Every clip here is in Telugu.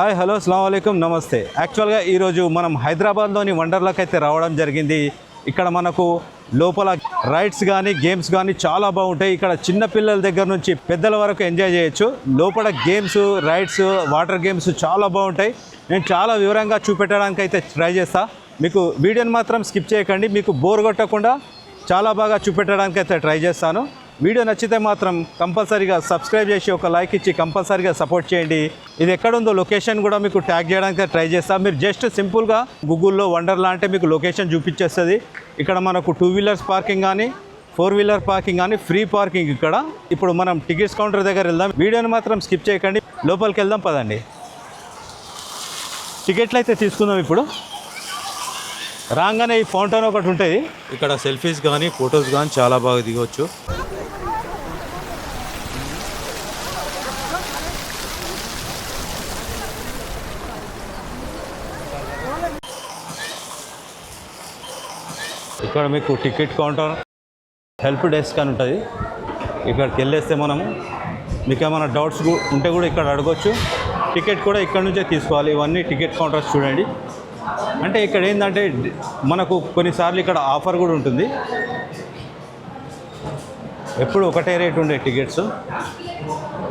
హాయ్ హలో అస్సలం అయికం నమస్తే. యాక్చువల్గా ఈరోజు మనం హైదరాబాద్లోని వండర్లకు అయితే రావడం జరిగింది. ఇక్కడ మనకు లోపల రైడ్స్ కానీ గేమ్స్ కానీ చాలా బాగుంటాయి. ఇక్కడ చిన్న పిల్లల దగ్గర నుంచి పెద్దల వరకు ఎంజాయ్ చేయొచ్చు. లోపల గేమ్స్ రైడ్స్ వాటర్ గేమ్స్ చాలా బాగుంటాయి. నేను చాలా వివరంగా చూపెట్టడానికి అయితే ట్రై చేస్తా. మీకు వీడియోని మాత్రం స్కిప్ చేయకండి. మీకు బోర్ కొట్టకుండా చాలా బాగా చూపెట్టడానికి అయితే ట్రై చేస్తాను. వీడియో నచ్చితే మాత్రం కంపల్సరీగా సబ్స్క్రైబ్ చేసి ఒక లైక్ ఇచ్చి కంపల్సరీగా సపోర్ట్ చేయండి. ఇది ఎక్కడుందో లొకేషన్ కూడా మీకు ట్యాగ్ చేయడానికి ట్రై చేస్తాం. మీరు జస్ట్ సింపుల్గా గూగుల్లో వండర్లా అంటే మీకు లొకేషన్ చూపించేస్తుంది. ఇక్కడ మనకు టూ వీలర్స్ పార్కింగ్ కానీ ఫోర్ వీలర్ పార్కింగ్ కానీ ఫ్రీ పార్కింగ్ ఇక్కడ. ఇప్పుడు మనం టికెట్స్ కౌంటర్ దగ్గర వెళ్దాం. వీడియోని మాత్రం స్కిప్ చేయకండి. లోపలికి వెళ్దాం పదండి. టికెట్లు అయితే తీసుకుందాం ఇప్పుడు. రాగానే ఈ ఫౌంటైన్ ఒకటి ఉంటుంది. ఇక్కడ సెల్ఫీస్ కానీ ఫొటోస్ కానీ చాలా బాగా దిగవచ్చు ఇక్కడ మీకు టికెట్ కౌంటర్ హెల్ప్ డెస్క్ అని ఉంటుంది. ఇక్కడికి వెళ్ళేస్తే మనము మీకు ఏమైనా డౌట్స్ ఉంటే కూడా ఇక్కడ అడగొచ్చు. టికెట్ కూడా ఇక్కడ నుంచే తీసుకోవాలి. ఇవన్నీ టికెట్ కౌంటర్స్ చూడండి. అంటే ఇక్కడ ఏంటంటే మనకు కొన్నిసార్లు ఇక్కడ ఆఫర్ కూడా ఉంటుంది. ఎప్పుడు ఒకటే రేట్ ఉండే టికెట్స్.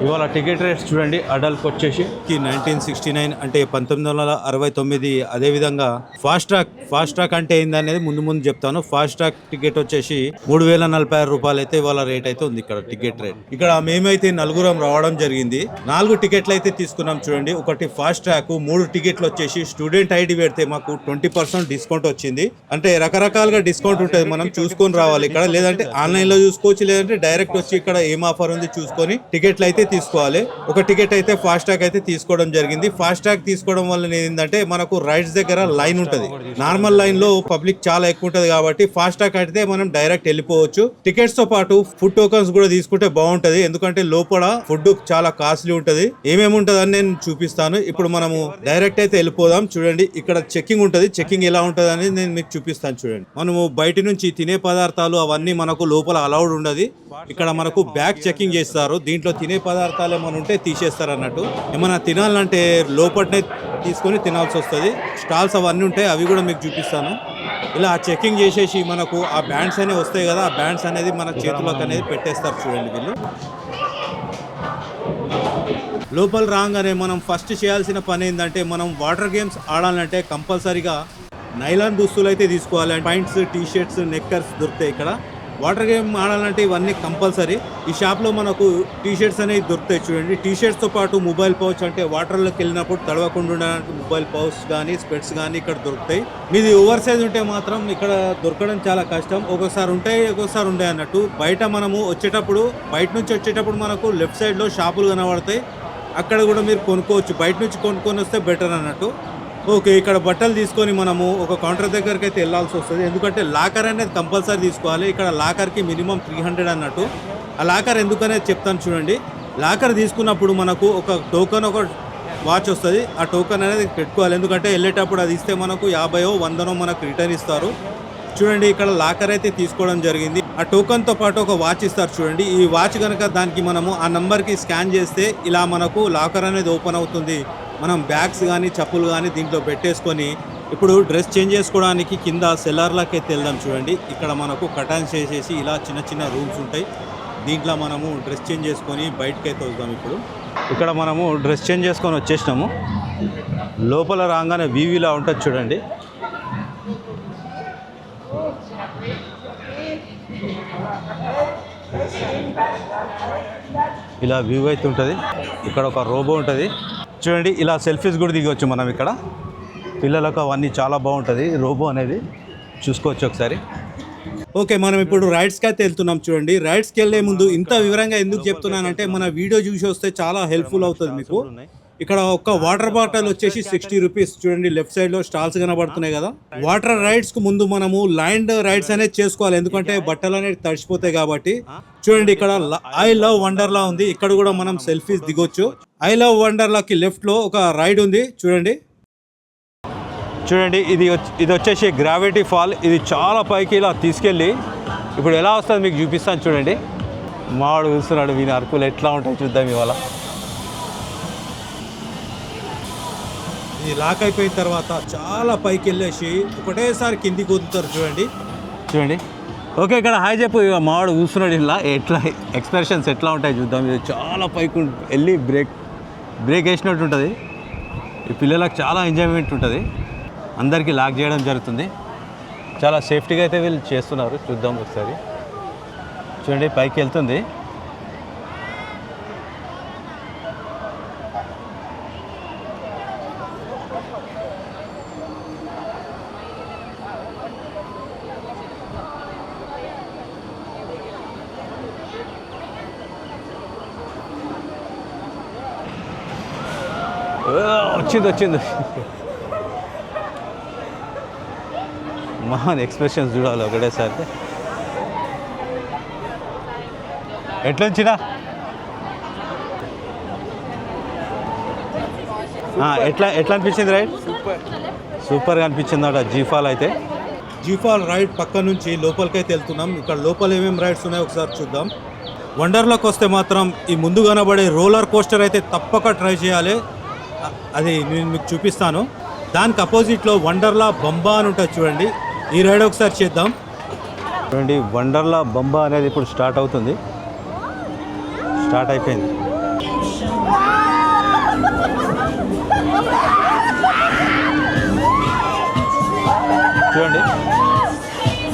ఇవాళ టికెట్ రేట్స్ చూడండి అడల్ట్కి వచ్చేసి. నైన్టీన్ సిక్స్టీ నైన్ అంటే పంతొమ్మిది వందల అరవై తొమ్మిది అదేవిధంగా ఫాస్ట్ ట్రాక్ ఫాస్ట్ ట్రాక్ అంటే ఏంది అనేది ముందు ముందు చెప్తాను. ఫాస్ట్ ట్రాక్ టికెట్ వచ్చేసి మూడు వేల నలభై ఆరు రూపాయలు అయితే ఇవాళ రేట్ అయితే ఉంది ఇక్కడ టికెట్ రేట్. ఇక్కడ మేమైతే నలుగురం రావడం జరిగింది. నాలుగు టికెట్లు అయితే తీసుకున్నాం చూడండి. ఒకటి ఫాస్ట్ ట్రాక్ మూడు టికెట్లు వచ్చేసి స్టూడెంట్ ఐడి పెడితే మాకు ట్వంటీ పర్సెంట్ డిస్కౌంట్ వచ్చింది. అంటే రకరకాలుగా డిస్కౌంట్ ఉంటుంది. మనం చూసుకొని రావాలి ఇక్కడ. లేదంటే ఆన్లైన్లో చూసుకోవచ్చు లేదంటే డైరెక్ట్ వచ్చి ఇక్కడ ఏం ఆఫర్ ఉంది చూసుకొని టికెట్లు అయితే తీసుకోవాలి. ఒక టికెట్ అయితే ఫాస్ట్ ట్రాక్ అయితే తీసుకోవడం జరిగింది. ఫాస్ట్ ట్రాక్ తీసుకోవడం వల్ల ఏంటంటే మనకు రైడ్స్ దగ్గర లైన్ ఉంటుంది. నార్మల్ లైన్లో పబ్లిక్ చాలా ఎక్కువ ఉంటుంది కాబట్టి ఫాస్ట్ ట్రాక్ అయితే మనం డైరెక్ట్ వెళ్ళిపోవచ్చు. టికెట్స్తో పాటు ఫుడ్ టోకన్స్ కూడా తీసుకుంటే బాగుంటది. ఎందుకంటే లోపల ఫుడ్ చాలా కాస్ట్లీ ఉంటది. ఏమేమి ఉంటది అని నేను చూపిస్తాను. ఇప్పుడు మనము డైరెక్ట్ అయితే వెళ్ళిపోదాం. చూడండి ఇక్కడ చెకింగ్ ఉంటది. చెకింగ్ ఎలా ఉంటది అనేది నేను మీకు చూపిస్తాను చూడండి. మనము బయట నుంచి తినే పదార్థాలు అవన్నీ మనకు లోపల అలౌడ్ ఉండదు. ఇక్కడ మనకు బ్యాగ్ చెకింగ్ చేస్తారు. దీంట్లో తినే పదార్థాలు పదార్థాలు ఏమైనా ఉంటే తీసేస్తారు అన్నట్టు ఏమైనా తినాలంటే లోపలనే తీసుకొని తినాల్సి వస్తుంది. స్టాల్స్ అవన్నీ ఉంటాయి అవి కూడా మీకు చూపిస్తాను. ఇలా చెకింగ్ చేసేసి మనకు ఆ బ్యాండ్స్ అనేవి వస్తాయి కదా ఆ బ్యాండ్స్ అనేది మన చేతులకు అనేది పెట్టేస్తారు చూడండి వీళ్ళు. లోపల రాగానే మనం ఫస్ట్ చేయాల్సిన పని ఏంటంటే మనం వాటర్ గేమ్స్ ఆడాలంటే కంపల్సరీగా నైలాన్ దుస్తులు అయితే తీసుకోవాలి. పాయింట్స్ టీ షర్ట్స్ నెక్కర్స్ దొరుకుతాయి ఇక్కడ. వాటర్ గేమ్ ఆడాలంటే ఇవన్నీ కంపల్సరీ. ఈ షాప్లో మనకు టీ షర్ట్స్ అనేవి దొరుకుతాయి చూడండి. టీ షర్ట్స్తో పాటు మొబైల్ పౌచ్ అంటే వాటర్లోకి వెళ్ళినప్పుడు తడవకుండా ఉండడానికి మొబైల్ పౌచ్ కానీ స్పెట్స్ కానీ ఇక్కడ దొరుకుతాయి. మీది ఓవర్ సైజ్ ఉంటే మాత్రం ఇక్కడ దొరకడం చాలా కష్టం. ఒక్కోసారి ఉంటాయి ఒక్కోసారి ఉంటాయి అన్నట్టు. బయట మనము వచ్చేటప్పుడు బయట నుంచి వచ్చేటప్పుడు మనకు లెఫ్ట్ సైడ్లో షాపులు కనబడతాయి. అక్కడ కూడా మీరు కొనుక్కోవచ్చు. బయట నుంచి కొనుక్కొని వస్తే బెటర్ అన్నట్టు. ఓకే ఇక్కడ బట్టలు తీసుకొని మనము ఒక కౌంటర్ దగ్గరికి అయితే వెళ్ళాల్సి వస్తుంది. ఎందుకంటే లాకర్ అనేది కంపల్సరీ తీసుకోవాలి. ఇక్కడ లాకర్కి మినిమం త్రీ హండ్రెడ్ అన్నట్టు. ఆ లాకర్ ఎందుకనేది చెప్తాను చూడండి. లాకర్ తీసుకున్నప్పుడు మనకు ఒక టోకన్ ఒక వాచ్ వస్తుంది. ఆ టోకన్ అనేది పెట్టుకోవాలి. ఎందుకంటే వెళ్ళేటప్పుడు అది ఇస్తే మనకు యాభైయో వందనో మనకు రిటర్న్ ఇస్తారు. చూడండి ఇక్కడ లాకర్ అయితే తీసుకోవడం జరిగింది. ఆ టోకన్తో పాటు ఒక వాచ్ ఇస్తారు చూడండి. ఈ వాచ్ కనుక దానికి మనము ఆ నెంబర్కి స్కాన్ చేస్తే ఇలా మనకు లాకర్ అనేది ఓపెన్ అవుతుంది. మనం బ్యాగ్స్ కానీ చెప్పులు కానీ దీంట్లో పెట్టేసుకొని ఇప్పుడు డ్రెస్ చేంజ్ చేసుకోవడానికి కింద సెల్లార్లకి అయితే వెళ్దాం చూడండి. ఇక్కడ మనకు కటాన్స్ చేసేసి ఇలా చిన్న చిన్న రూమ్స్ ఉంటాయి. దీంట్లో మనము డ్రెస్ చేంజ్ చేసుకొని బయటకి అయితే వద్దాం ఇప్పుడు. ఇక్కడ మనము డ్రెస్ చేంజ్ చేసుకొని వచ్చేసినాము. లోపల రాగానే వీవీలా ఉంటుంది చూడండి. ఇలా వ్యూ అయితే ఉంటుంది. ఇక్కడ ఒక రోబో ఉంటుంది. చూడండి ఇలా సెల్ఫీస్ కూడా దిగవచ్చు మనం ఇక్కడ. పిల్లలకు అవన్నీ చాలా బాగుంటుంది రోబో అనేది. చూసుకోవచ్చు ఒకసారి. ఓకే మనం ఇప్పుడు రైడ్స్కి అయితే వెళ్తున్నాం చూడండి. రైడ్స్కి వెళ్ళే ముందు ఇంత వివరంగా ఎందుకు చెప్తున్నానంటే మన వీడియో చూసి వస్తే చాలా హెల్ప్ఫుల్ అవుతుంది మీకు. ఇక్కడ ఒక వాటర్ బాటిల్ వచ్చేసి సిక్స్టీ రూపీస్. చూడండి లెఫ్ట్ సైడ్లో స్టాల్స్ కనబడుతున్నాయి కదా. వాటర్ రైడ్స్కు ముందు మనము ల్యాండ్ రైడ్స్ అనేది చేసుకోవాలి. ఎందుకంటే బట్టలు అనేది తడిచిపోతాయి కాబట్టి. చూడండి ఇక్కడ ఐ లవ్ వండర్లా ఉంది. ఇక్కడ కూడా మనం సెల్ఫీస్ దిగొచ్చు. ఐ లవ్ వండర్లాకి లెఫ్ట్లో ఒక రైడ్ ఉంది. చూడండి. చూడండి ఇది ఇది వచ్చేసి గ్రావిటీ ఫాల్. ఇది చాలా పైకి ఇలా తీసుకెళ్ళి ఇప్పుడు ఎలా వస్తుంది మీకు చూపిస్తాను చూడండి. మాడు చూస్తున్నాడు వీని అరకులు ఎట్లా ఉంటాయి చూద్దాం ఇవాళ. ఇది లాక్ అయిపోయిన తర్వాత చాలా పైకి వెళ్ళేసి ఒకటేసారి కిందికి వదులుతారు చూడండి. చూడండి. ఓకే ఇక్కడ హాయ్ చెప్పు. ఇక మావాడు కూర్చున్నాడు ఇలా. ఎట్లా ఎక్స్ప్రెషన్స్ ఎట్లా ఉంటాయి చూద్దాం. ఇది చాలా పైకి వెళ్ళి బ్రేక్ బ్రేక్ వేసినట్టు ఉంటుంది. ఈ పిల్లలకు చాలా ఎంజాయ్మెంట్ ఉంటుంది. అందరికీ లాక్ చేయడం జరుగుతుంది. చాలా సేఫ్టీగా అయితే వీళ్ళు చేస్తున్నారు. చూద్దాం ఒకసారి. చూడండి పైకి వెళ్తుంది ఓ, వచ్చింది వచ్చింది. మహాన్ ఎక్స్ప్రెషన్స్ చూడాలి ఒకటేసారి. ఎట్లా ఎట్లా ఎట్లా అనిపించింది రైడ్ సూపర్ సూపర్గా అనిపించింది అట జీఫాల్ అయితే. జీఫాల్ రైడ్ పక్క నుంచి లోపలికైతే వెళ్తున్నాం. ఇక్కడ లోపల ఏమేమి రైడ్స్ ఉన్నాయో ఒకసారి చూద్దాం. వండర్లోకి వస్తే మాత్రం ఈ ముందు కనబడే రోలర్ కోస్టర్ అయితే తప్పక ట్రై చేయాలి. అది నేను మీకు చూపిస్తాను. దానికి అపోజిట్లో వండర్లా బొంబా అని ఉంటుంది చూడండి. ఈ రైడ్ ఒకసారి చేద్దాం. చూడండి వండర్లా బొంబా అనేది ఇప్పుడు స్టార్ట్ అవుతుంది. స్టార్ట్ అయిపోయింది. చూడండి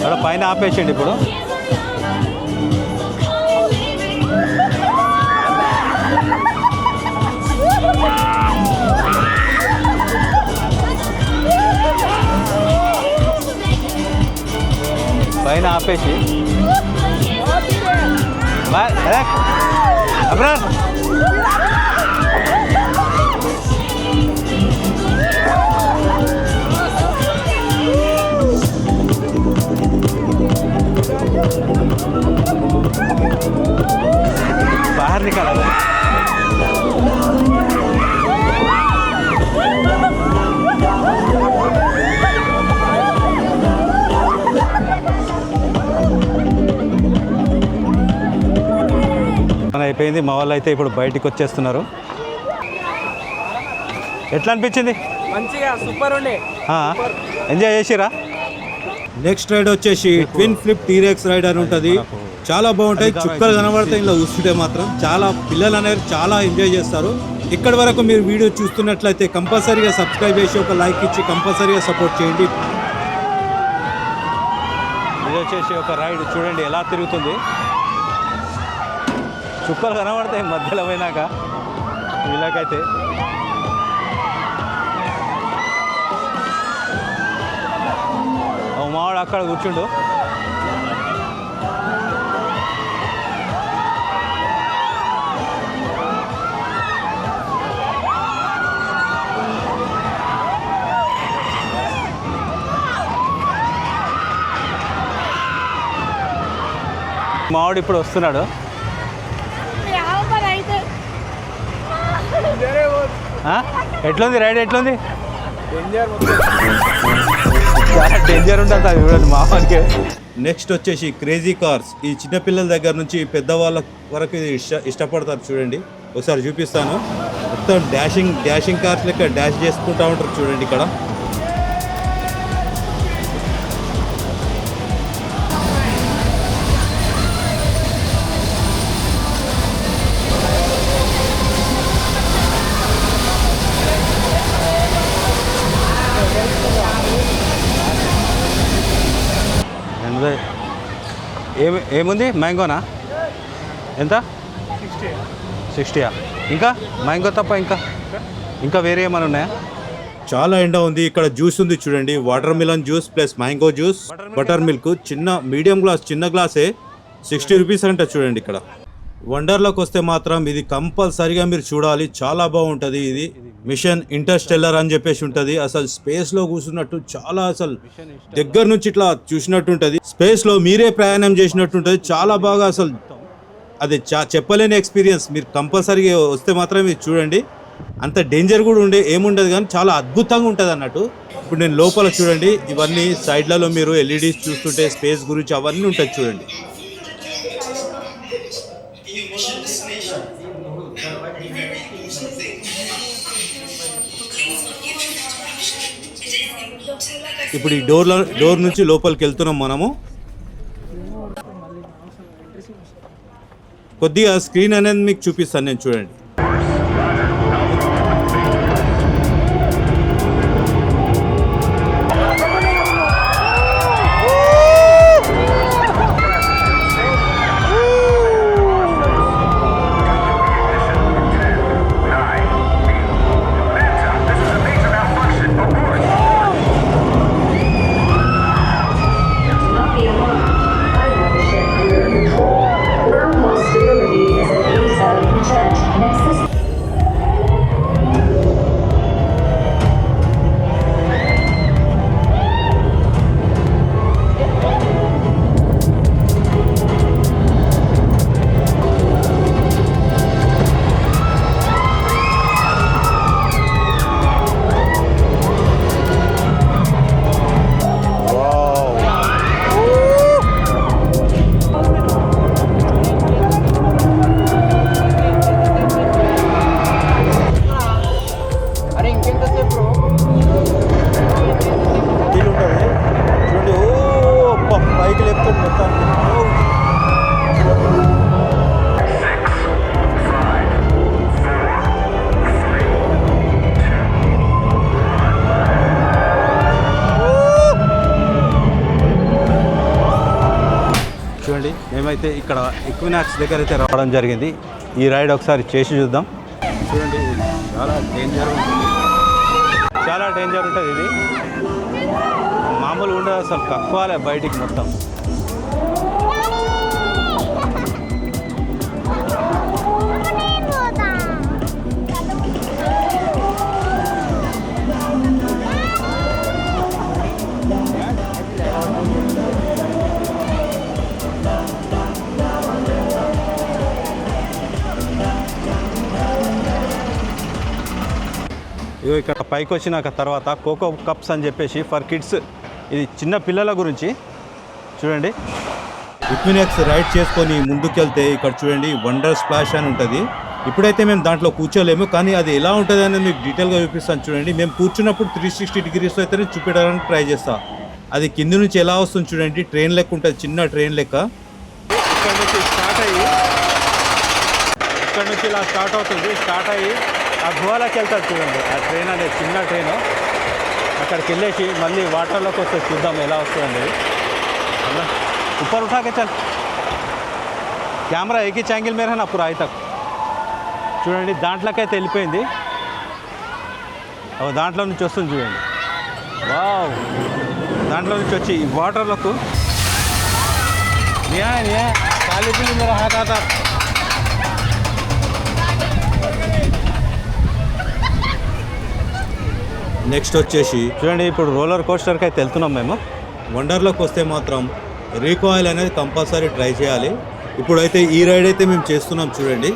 అక్కడ పైన ఆపేసేయండి ఇప్పుడు. Bayan na apes eh. Ba, balik! Abrar! बाहर निकाला అయిపోయింది. మా వాళ్ళు అయితే ఇప్పుడు బయటికి వచ్చేస్తున్నారు. ఎట్లా అనిపించింది? మంచిగా సూపర్ ఉండే. ఆ, ఎంజాయ్ చేసిరా? నెక్స్ట్ రైడ్ వచ్చేసి twin flip t rex ride అని ఉంటుంది. చాలా బాగుంటాయి. చుక్కలు కనబడతాయి ఇలా చూస్తుంటే మాత్రం. చాలా పిల్లలు అనేది చాలా ఎంజాయ్ చేస్తారు. ఇక్కడి వరకు మీరు వీడియో చూస్తున్నట్లయితే కంపల్సరీగా సబ్స్క్రైబ్ చేసి ఒక లైక్ ఇచ్చి కంపల్సరీగా సపోర్ట్ చేయండి. ఇది వచ్చేసి ఒక రైడ్. చూడండి ఎలా తిరుగుతుంది. చుక్కలు కనబడతాయి మధ్యలో పోయినాక. వీళ్ళకైతే ఓ మావాడు అక్కడ కూర్చుండు. మావాడు ఇప్పుడు వస్తున్నాడు ఆ? ఎట్లుంది రైడ్ ఎట్లుంది? డేంజర్ చాలా డేంజర్ ఉంటుంది అది చూడండి మామూలుగా. నెక్స్ట్ వచ్చేసి క్రేజీ కార్స్ ఈ చిన్న పిల్లల దగ్గర నుంచి పెద్దవాళ్ళ వరకు ఇది ఇష్ట ఇష్టపడతారు చూడండి. ఒకసారి చూపిస్తాను. మొత్తం డాషింగ్ డాషింగ్ కార్స్ లెక్క డాష్ చేసుకుంటా ఉంటారు చూడండి ఇక్కడ. ఏముంది? మ్యాంగోనా? ఎంత? సిక్స్టీయా? ఇంకా? మ్యాంగో తప్ప ఇంకా? ఇంకా వేరే ఏమైనా ఉన్నాయా? చాలా ఎండ ఉంది. ఇక్కడ జ్యూస్ ఉంది చూడండి. Watermelon juice plus mango juice. Buttermilk చిన్న మీడియం గ్లాస్ చిన్న గ్లాసే. సిక్స్టీ రూపీస్ అంట చూడండి ఇక్కడ. వండర్లోకి వస్తే మాత్రం ఇది కంపల్సరిగా మీరు చూడాలి. చాలా బాగుంటుంది ఇది. మిషన్ ఇంటర్స్టెల్లర్ అని చెప్పేసి ఉంటుంది. అసలు స్పేస్లో కూర్చున్నట్టు చాలా అసలు దగ్గర నుంచి ఇట్లా చూసినట్టు ఉంటుంది స్పేస్లో మీరే ప్రయాణం చేసినట్టు ఉంటుంది చాలా బాగా అసలు అది చా చెప్పలేని ఎక్స్పీరియన్స్ మీరు కంపల్సరీగా వస్తే మాత్రం ఇది చూడండి. అంత డేంజర్ కూడా ఉండే ఏముండదు కానీ చాలా అద్భుతంగా ఉంటుంది అన్నట్టు. ఇప్పుడు నేను లోపల చూడండి. ఇవన్నీ సైడ్లలో మీరు ఎల్ఈడీస్ చూస్తుంటే స్పేస్ గురించి అవన్నీ ఉంటుంది చూడండి. ఇప్పుడు ఈ డోర్లో డోర్ నుంచి లోపలికి వెళ్తున్నాం మనము. కొద్దిగా స్క్రీన్ అనేది మీకు చూపిస్తాను నేను చూడండి. అయితే ఇక్కడ ఎక్వినాక్స్ దగ్గర అయితే రావడం జరిగింది. ఈ రైడ్ ఒకసారి చేసి చూద్దాం. చూడండి చాలా డేంజర్ ఉంటుంది. చాలా డేంజర్ ఉంటుంది ఇది. మామూలు ఉండదు అసలు కక్వాలే బయటికి మొత్తం. ఇగో ఇక్కడ పైకి వచ్చినాక తర్వాత కోకో కప్స్ అని చెప్పేసి ఫర్ కిడ్స్. ఇది చిన్న పిల్లల గురించి. చూడండి. ఇక్వినెక్స్ రైడ్ చేసుకొని ముందుకెళ్తే ఇక్కడ చూడండి వండర్ స్ప్లాష్ అని ఉంటుంది. ఇప్పుడైతే మేము దాంట్లో కూర్చోలేము కానీ అది ఎలా ఉంటుంది అనేది మీకు డీటెయిల్గా చూపిస్తాను చూడండి. మేము కూర్చున్నప్పుడు త్రీ సిక్స్టీ డిగ్రీస్లో అయితేనే చూపించడానికి ట్రై చేస్తా. అది కింది నుంచి ఎలా వస్తుంది చూడండి ట్రైన్ లెక్క ఉంటుంది చిన్న ట్రైన్ లెక్క. ఇక్కడ నుంచి స్టార్ట్ అయ్యి ఇక్కడ నుంచి ఇలా స్టార్ట్ అవుతుంది స్టార్ట్ అయ్యి ఆ గుహలోకి వెళ్తారు చూడండి ఆ ట్రైన్ అనేది చిన్న ట్రైన్ అక్కడికి వెళ్ళేసి మళ్ళీ వాటర్లోకి వస్తే చూద్దాం ఎలా వస్తుంది అనేది ऊपर उठा के चल కెమెరా ఏకీ ఛాంగిల్ మేర నా పూరా తక్ చూడండి దాంట్లోకైతే వెళ్ళిపోయింది ఓ దాంట్లో నుంచి వస్తుంది చూడండి వావ్ దాంట్లో నుంచి వచ్చి ఈ వాటర్లకు నియా నియా ఖాళీ పిల్లి మేర హాత్ నెక్స్ట్ వచ్చేసి చూడండి ఇప్పుడు రోలర్ కోస్టర్కి అయితే వెళ్తున్నాం మేము. వండర్లోకి వస్తే మాత్రం రీకాయిల్ అనేది కంపల్సరీ ట్రై చేయాలి. ఇప్పుడైతే ఈ రైడ్ అయితే మేము చేస్తున్నాం చూడండి.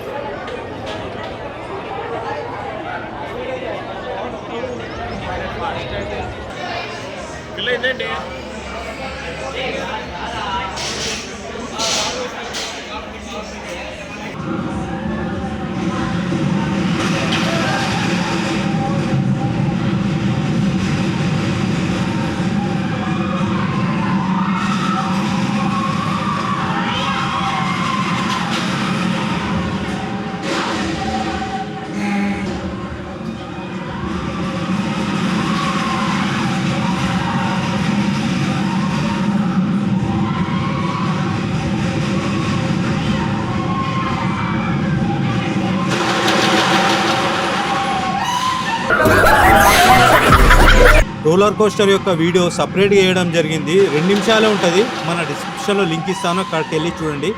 రోలర్ కోస్టర్ యొక్క వీడియో సపరేట్గా వేయడం జరిగింది. రెండు నిమిషాలే ఉంటుంది. మన డిస్క్రిప్షన్లో లింక్ ఇస్తాను. అక్కడికి వెళ్ళి చూడండి.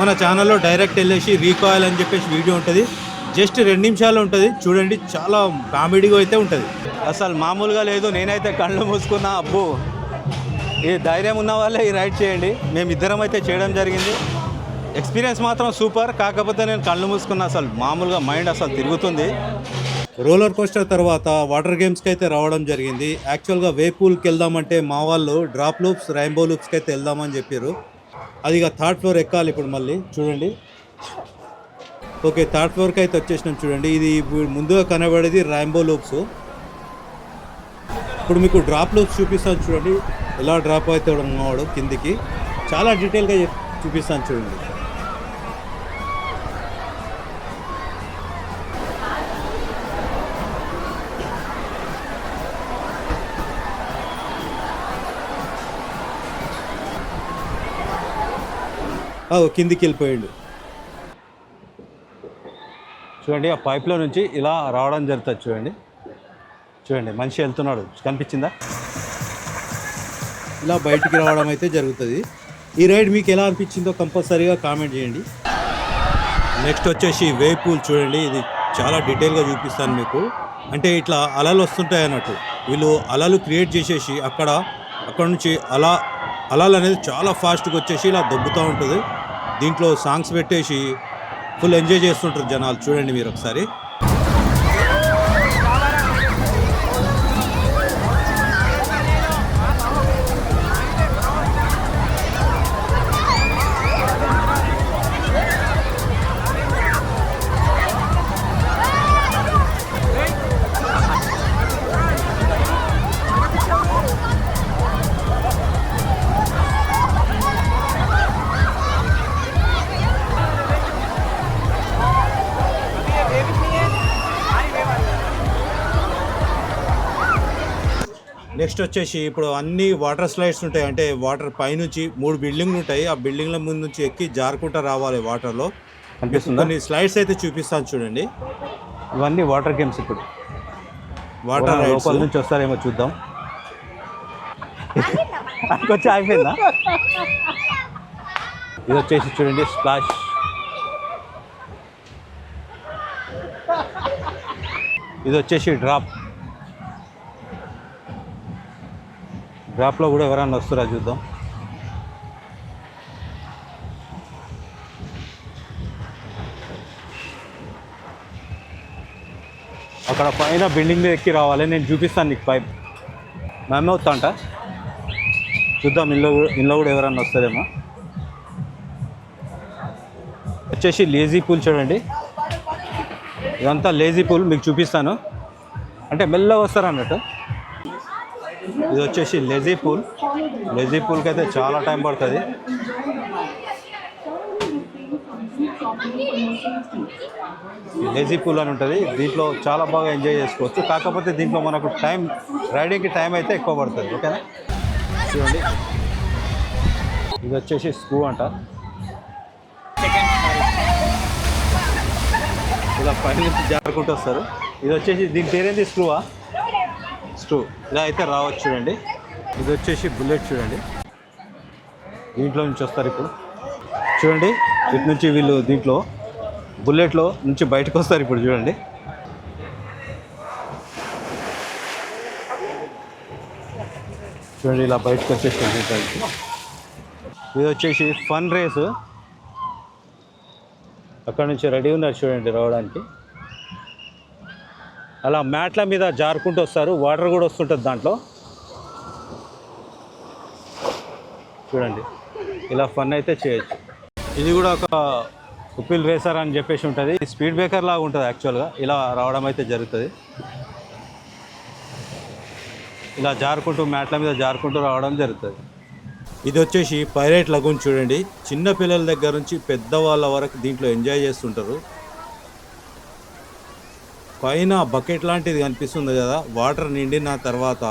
మన ఛానల్లో డైరెక్ట్ వెళ్ళేసి రీకాయిల్ అని చెప్పేసి వీడియో ఉంటుంది. జస్ట్ రెండు నిమిషాలు ఉంటుంది. చూడండి చాలా కామెడీగా అయితే ఉంటుంది. అసలు మామూలుగా లేదు. నేనైతే కళ్ళు మూసుకున్నా అబ్బో. ఈ ధైర్యం ఉన్న వాళ్ళే ఈ రైడ్ చేయండి. మేము ఇద్దరం అయితే చేయడం జరిగింది. ఎక్స్పీరియన్స్ మాత్రం సూపర్. కాకపోతే నేను కళ్ళు మూసుకున్నా అసలు మామూలుగా మైండ్ అసలు తిరుగుతుంది. రోలర్ కోస్టర్ తర్వాత వాటర్ గేమ్స్కి అయితే రావడం జరిగింది. యాక్చువల్గా వే పూల్కి వెళ్దామంటే మా వాళ్ళు డ్రాప్ లూప్స్ రెయిన్బో లూప్స్కి అయితే వెళ్దామని చెప్పారు అది ఇక థర్డ్ ఫ్లోర్ ఎక్కాలి ఇప్పుడు మళ్ళీ. చూడండి. ఓకే థర్డ్ ఫ్లోర్కి అయితే వచ్చేసినాం చూడండి. ఇది ఇప్పుడు ముందుగా కనబడేది రైంబో లూప్స్. ఇప్పుడు మీకు డ్రాప్ లూప్స్ చూపిస్తాను చూడండి. ఎలా డ్రాప్ అవుతాడు ఉన్నవాడు కిందికి. చాలా డీటెయిల్గా చూపిస్తాను చూడండి. కిందికి వెళ్ళిపోయాడు. చూడండి ఆ పైప్లో నుంచి ఇలా రావడం జరుగుతుంది చూడండి. చూడండి మనిషి వెళ్తున్నాడు. కనిపించిందా? ఇలా బయటికి రావడం అయితే జరుగుతుంది. ఈ రైడ్ మీకు ఎలా అనిపించిందో కంపల్సరీగా కామెంట్ చేయండి. నెక్స్ట్ వచ్చేసి వే పూల్ చూడండి. ఇది చాలా డీటెయిల్గా చూపిస్తాను మీకు. అంటే ఇట్లా అలలు వస్తుంటాయి అన్నట్టు. వీళ్ళు అలలు క్రియేట్ చేసేసి అక్కడ అక్కడ నుంచి అలా అలలు అనేది చాలా ఫాస్ట్గా వచ్చేసి ఇలా దొబ్బుతూ ఉంటుంది. దీంట్లో సాంగ్స్ పెట్టేసి ఫుల్ ఎంజాయ్ చేస్తుంటారు జనాలు. చూడండి మీరు ఒకసారి. నెక్స్ట్ వచ్చేసి ఇప్పుడు అన్ని వాటర్ స్లైడ్స్ ఉంటాయి. అంటే వాటర్ పైనుంచి మూడు బిల్డింగ్లు ఉంటాయి. ఆ బిల్డింగ్ల ముందు నుంచి ఎక్కి జారుకుంటా రావాలి వాటర్లో. కనిపిస్తుందా? కొన్ని స్లైడ్స్ అయితే చూపిస్తాను చూడండి. ఇవన్నీ వాటర్ గేమ్స్ ఇప్పుడు. వాటర్ లోపల నుంచి వస్తారేమో చూద్దాం. కొంచెం అయిపోయిందా ఇది వచ్చేసి చూడండి స్ప్లాష్. ఇది వచ్చేసి డ్రాప్. డ్రాప్లో కూడా ఎవరైనా వస్తారా చూద్దాం. అక్కడ పైన బిల్డింగ్ మీద ఎక్కి రావాలి. నేను చూపిస్తాను నీకు పైప్. మేమే వస్తా అంట చూద్దాం ఇంట్లో ఇంట్లో కూడా ఎవరైనా వస్తారేమో. వచ్చేసి లేజీ పూల్ చూడండి. ఇదంతా లేజీ పూల్ మీకు చూపిస్తాను. అంటే మెల్లగా వస్తారు అన్నట్టు ఇది వచ్చేసి లెజీ పూల్. లెజీ పూల్కి అయితే చాలా టైం పడుతుంది. లేజీ పూల్ అని ఉంటుంది. దీంట్లో చాలా బాగా ఎంజాయ్ చేసుకోవచ్చు. కాకపోతే దీంట్లో మనకు టైం రైడింగ్కి టైం అయితే ఎక్కువ పడుతుంది. ఓకేనా? చూడండి. ఇది వచ్చేసి స్క్రూ అంట. ఇలా పైన నుంచి జారుకుంటూ వస్తారు. ఇది వచ్చేసి దీని పేరేంది? స్క్రూవా నెక్స్ట్ ఇలా అయితే రావచ్చు చూడండి. ఇది వచ్చేసి బుల్లెట్ చూడండి. దీంట్లో నుంచి వస్తారు ఇప్పుడు. చూడండి ఇటు నుంచి వీళ్ళు దీంట్లో బుల్లెట్లో నుంచి బయటకు వస్తారు ఇప్పుడు చూడండి. చూడండి ఇలా బయటకు వచ్చేసి ఇది వచ్చేసి ఫన్ రేస్ అక్కడ నుంచి రెడీ ఉన్నారు చూడండి రావడానికి. అలా మ్యాట్ల మీద జారుకుంటూ వస్తారు. వాటర్ కూడా వస్తుంటుంది దాంట్లో. చూడండి. ఇలా ఫన్ అయితే చేయొచ్చు. ఇది కూడా ఒక ఉప్పిల్ రేసర్ అని చెప్పేసి ఉంటుంది. స్పీడ్ బ్రేకర్ లాగా ఉంటుంది యాక్చువల్గా. ఇలా రావడం అయితే జరుగుతుంది. ఇలా జారుకుంటూ మ్యాట్ల మీద జారుకుంటూ రావడం జరుగుతుంది. ఇది వచ్చేసి పైరేట్ లగూన్ చూడండి. చిన్న పిల్లల దగ్గర నుంచి పెద్దవాళ్ళ వరకు దీంట్లో ఎంజాయ్ చేస్తుంటారు. పైన బకెట్ లాంటిది కనిపిస్తుంది కదా వాటర్ నిండిన తర్వాత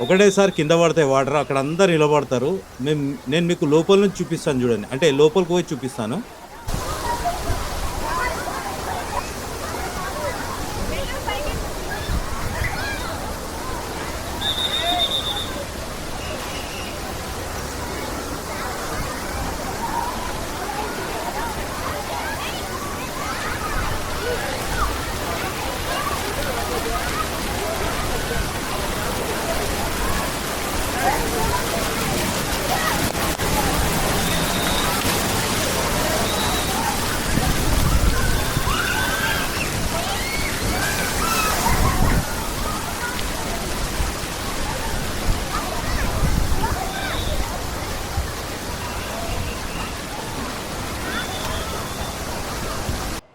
ఒకటేసారి కింద పడతాయి వాటర్ అక్కడ అందరు నిలబడతారు. మేము నేను మీకు లోపల నుంచి చూపిస్తాను చూడండి. అంటే లోపలికి పోయి చూపిస్తాను.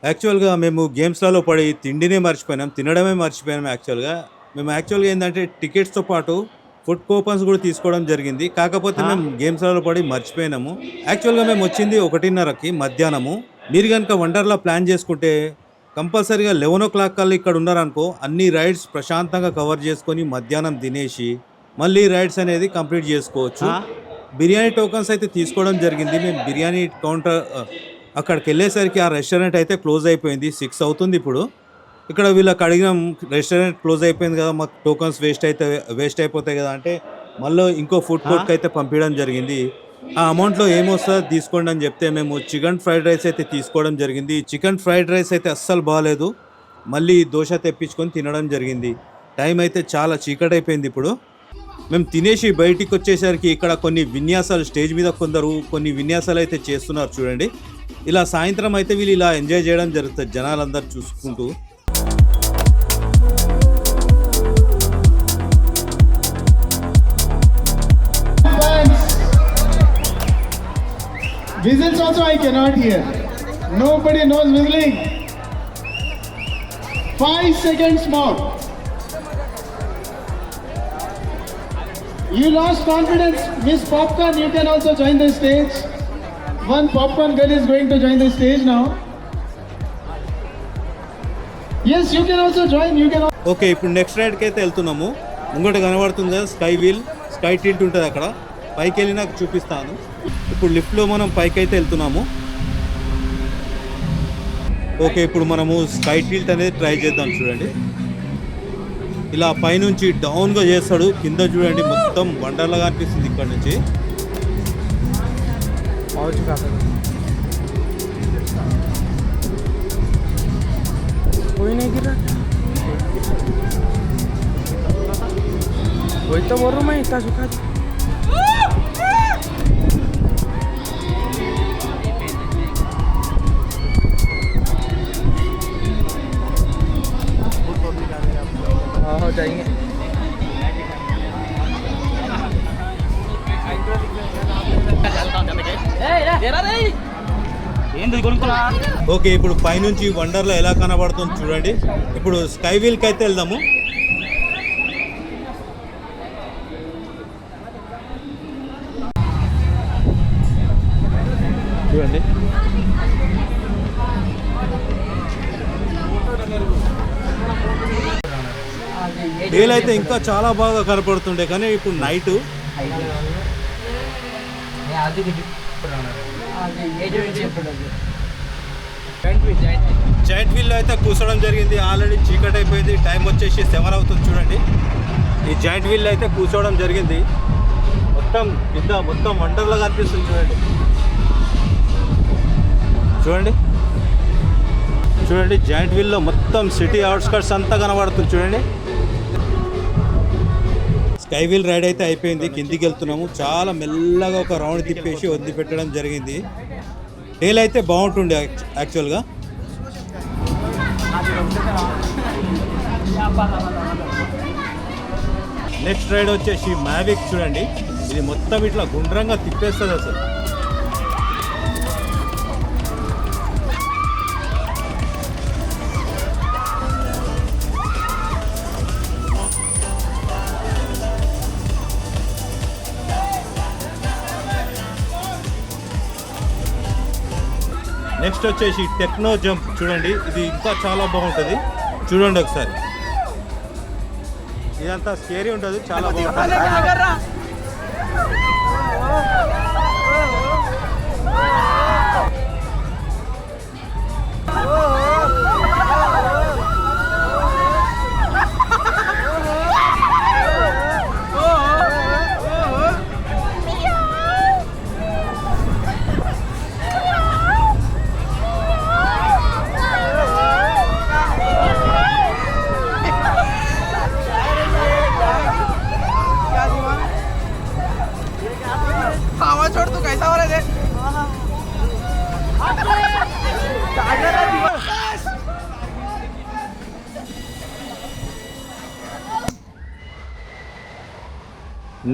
యాక్చువల్గా మేము గేమ్స్లలో పడి తిండినే మర్చిపోయినాం తినడమే మర్చిపోయినాం యాక్చువల్గా మేము యాక్చువల్గా ఏంటంటే టికెట్స్తో పాటు ఫుడ్ కూపన్స్ కూడా తీసుకోవడం జరిగింది. కాకపోతే మేము గేమ్స్లలో పడి మర్చిపోయినాము. యాక్చువల్గా మేము వచ్చింది ఒకటిన్నరకి మధ్యాహ్నము. మీరు కనుక వండర్లా ప్లాన్ చేసుకుంటే కంపల్సరీగా లెవెన్ ఓ క్లాక్ కల్లా ఇక్కడ ఉన్నారనుకో అన్ని రైడ్స్ ప్రశాంతంగా కవర్ చేసుకొని మధ్యాహ్నం తినేసి మళ్ళీ రైడ్స్ అనేది కంప్లీట్ చేసుకోవచ్చు. బిర్యానీ టోకన్స్ అయితే తీసుకోవడం జరిగింది. మేము బిర్యానీ కౌంటర్ అక్కడికి వెళ్ళేసరికి ఆ రెస్టారెంట్ అయితే క్లోజ్ అయిపోయింది సిక్స్ అవుతుంది ఇప్పుడు. ఇక్కడ వీళ్ళకి అడిగినాం రెస్టారెంట్ క్లోజ్ అయిపోయింది కదా మాకు టోకన్స్ వేస్ట్ అయితే వేస్ట్ అయిపోతాయి కదా అంటే మళ్ళీ ఇంకో ఫుడ్ కోర్ట్కి అయితే పంపించడం జరిగింది. ఆ అమౌంట్లో ఏమొస్తుందో తీసుకోండి అని చెప్తే మేము చికెన్ ఫ్రైడ్ రైస్ అయితే తీసుకోవడం జరిగింది. చికెన్ ఫ్రైడ్ రైస్ అయితే అస్సలు బాగాలేదు. మళ్ళీ దోశ తెప్పించుకొని తినడం జరిగింది. టైం అయితే చాలా చీకటి అయిపోయింది ఇప్పుడు. మేము తినేసి బయటికి వచ్చేసరికి ఇక్కడ కొన్ని విన్యాసాలు స్టేజ్ మీద కొందరు కొన్ని విన్యాసాలు అయితే చేస్తున్నారు చూడండి. ఇలా సాయంత్రం అయితే వీళ్ళు ఇలా ఎంజాయ్ చేయడం జరుగుతుంది జనాలందరూ చూసుకుంటూ Fans. Whistles also I cannot hear. Nobody knows whistling. Five seconds more. You lost confidence, Miss Popcorn. You can also join the stage. One popcorn girl is going to join the stage now. Yes, you can also join. You can. Okay ఇప్పుడు నెక్స్ట్ రైడ్కి అయితే వెళ్తున్నాము ముంగట కనబడుతుంది కదా స్కై వీల్ స్కై టిల్ట్ ఉంటుంది అక్కడ పైకి వెళ్ళి నాకు చూపిస్తాను ఇప్పుడు లిఫ్ట్లో మనం పైకి అయితే వెళ్తున్నాము ఓకే ఇప్పుడు మనము స్కై టిల్ట్ అనేది ట్రై చేద్దాం చూడండి ఇలా పైనుంచి డౌన్గా చేస్తాడు కింద చూడండి మొత్తం వండర్లాగా అనిపిస్తుంది ఇక్కడ నుంచి कोई नहीं गिर रहा वही तो बोल रहा हूँ मैं इतना सुखा हाँ हो जाएंगे Okay ఇప్పుడు పైనుంచి వండర్లో ఎలా కనబడుతుంది చూడండి. ఇప్పుడు స్కై వీల్కి అయితే వెళ్దాము. చూడండి. డేలు అయితే ఇంకా చాలా బాగా కనపడుతుండే కానీ ఇప్పుడు నైట్. జాయింట్ వీల్ అయితే కూర్చోవడం జరిగింది. ఆల్రెడీ చీకటి అయిపోయింది. టైం వచ్చేసి సెవెన్ అవుతుంది చూడండి. ఈ జాయింట్ వీల్ అయితే కూర్చోవడం జరిగింది. మొత్తం కింద మొత్తం వండర్లా కనిపిస్తుంది చూడండి. చూడండి. చూడండి జాయింట్ వీల్లో మొత్తం సిటీ అవుట్స్కట్స్ అంతా కనబడుతుంది చూడండి. స్కై వీల్ రైడ్ అయితే అయిపోయింది కిందికి వెళ్తున్నాము. చాలా మెల్లగా ఒక రౌండ్ తిప్పేసి వద్ది పెట్టడం జరిగింది. టేల్ అయితే బాగుంటుండే యాక్చువల్గా నెక్స్ట్ రైడ్ వచ్చేసి మ్యావిక్ చూడండి. ఇది మొత్తం ఇట్లా గుండ్రంగా తిప్పేస్తుంది అసలు. నెక్స్ట్ వచ్చేసి టెక్నో జంప్. చూడండి ఇది ఇంకా చాలా బాగుంటుంది. చూడండి ఒకసారి. ఇదంతా స్కేరీ ఉంటుంది చాలా బాగుంటుంది.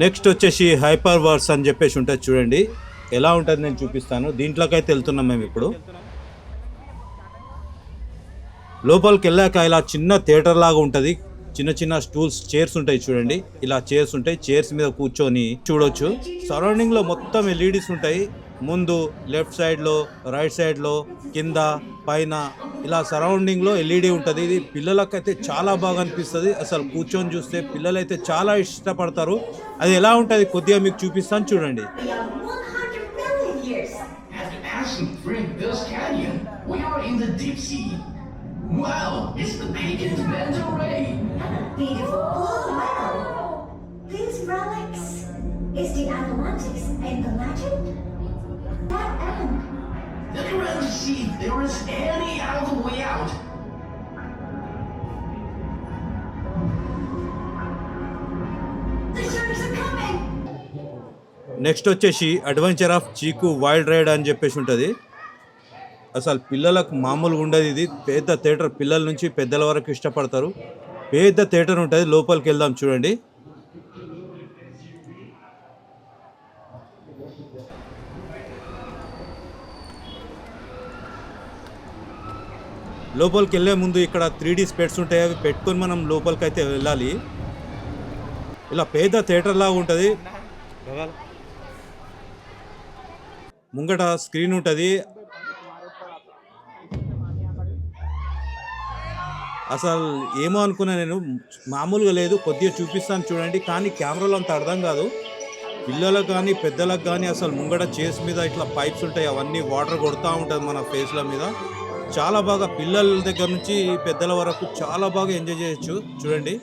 నెక్స్ట్ వచ్చేసి హైపర్ వర్స్ అని చెప్పేసి ఉంటుంది చూడండి. ఎలా ఉంటుంది నేను చూపిస్తాను. దీంట్లోకైతే వెళ్తున్నాం మేము ఇప్పుడు. లోపలికి వెళ్ళాక ఇలా చిన్న థియేటర్ లాగా ఉంటుంది. చిన్న చిన్న స్టూల్స్ చైర్స్ ఉంటాయి చూడండి. ఇలా చైర్స్ ఉంటాయి. చైర్స్ మీద కూర్చొని చూడొచ్చు. సరౌండింగ్లో మొత్తం ఎల్ఈడీస్ ఉంటాయి. ముందు లెఫ్ట్ సైడ్లో రైట్ సైడ్లో కింద పైన ఇలా సరౌండింగ్లో ఎల్ఈడి ఉంటుంది. ఇది పిల్లలకైతే చాలా బాగా అనిపిస్తుంది. అసలు కూర్చొని చూస్తే పిల్లలు అయితే చాలా ఇష్టపడతారు. అది ఎలా ఉంటుంది కొద్దిగా మీకు చూపిస్తాను చూడండి. Look around to see if there is any other way out. Next వచ్చేసి adventure of Chiku wild ride అని చెప్పేసి ఉంటుంది. అసలు పిల్లలకు మామూలుగా ఉండదు ఇది. పెద్ద థియేటర్ పిల్లల నుంచి పెద్దల వరకు ఇష్టపడతారు. పెద్ద థియేటర్ ఉంటుంది. లోపలికి వెళ్దాం చూడండి. లోపలికి వెళ్ళే ముందు ఇక్కడ త్రీ డీ స్పెట్స్ ఉంటాయి అవి పెట్టుకొని మనం లోపలికి అయితే వెళ్ళాలి. ఇలా పెద్ద థియేటర్ లాగా ఉంటుంది. ముంగట స్క్రీన్ ఉంటుంది. అసలు ఏమో అనుకున్నా నేను మామూలుగా లేదు కొద్దిగా చూపిస్తాను చూడండి కానీ కెమెరాలో అంత అర్థం కాదు. పిల్లలకు కానీ పెద్దలకు కానీ అసలు ముంగట చేస్ మీద ఇట్లా పైప్స్ ఉంటాయి అవన్నీ వాటర్ కొడుతూ ఉంటుంది మన ఫేస్ల మీద. చాలా బాగా పిల్లల దగ్గర నుంచి పెద్దల వరకు చాలా బాగా ఎంజాయ్ చేయొచ్చు. చూడండి.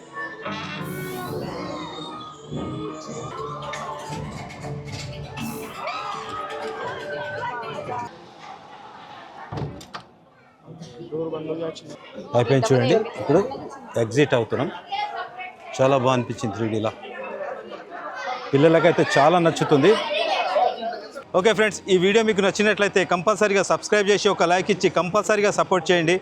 అయిపోయింది చూడండి. ఇప్పుడు ఎగ్జిట్ అవుతున్నాం. చాలా బాగా అనిపించింది త్రీడీలా పిల్లలకైతే చాలా నచ్చుతుంది. ఓకే ఫ్రెండ్స్ ఈ వీడియో మీకు నచ్చినట్లయితే కంపల్సరీగా సబ్స్క్రైబ్ చేసి ఒక లైక్ ఇచ్చి కంపల్సరీగా సపోర్ట్ చేయండి.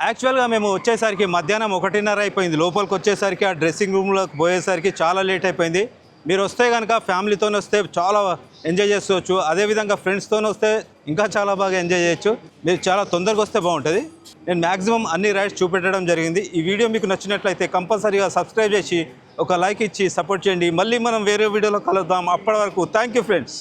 యాక్చువల్గా మేము వచ్చేసరికి మధ్యాహ్నం ఒకటిన్నర అయిపోయింది. లోపలికి వచ్చేసరికి ఆ డ్రెస్సింగ్ రూమ్లోకి పోయేసరికి చాలా లేట్ అయిపోయింది. మీరు వస్తే కనుక ఫ్యామిలీతో వస్తే చాలా ఎంజాయ్ చేసుకోవచ్చు. అదేవిధంగా ఫ్రెండ్స్తో వస్తే ఇంకా చాలా బాగా ఎంజాయ్ చేయొచ్చు. మీరు చాలా తొందరగా వస్తే బాగుంటుంది. నేను మ్యాక్సిమం అన్ని రైడ్స్ చూపెట్టడం జరిగింది. ఈ వీడియో మీకు నచ్చినట్లయితే కంపల్సరీగా సబ్స్క్రైబ్ చేసి ఒక లైక్ ఇచ్చి సపోర్ట్ చేయండి. మళ్ళీ మనం వేరే వీడియోలో కలుద్దాం. అప్పటి వరకు థ్యాంక్ యూ ఫ్రెండ్స్.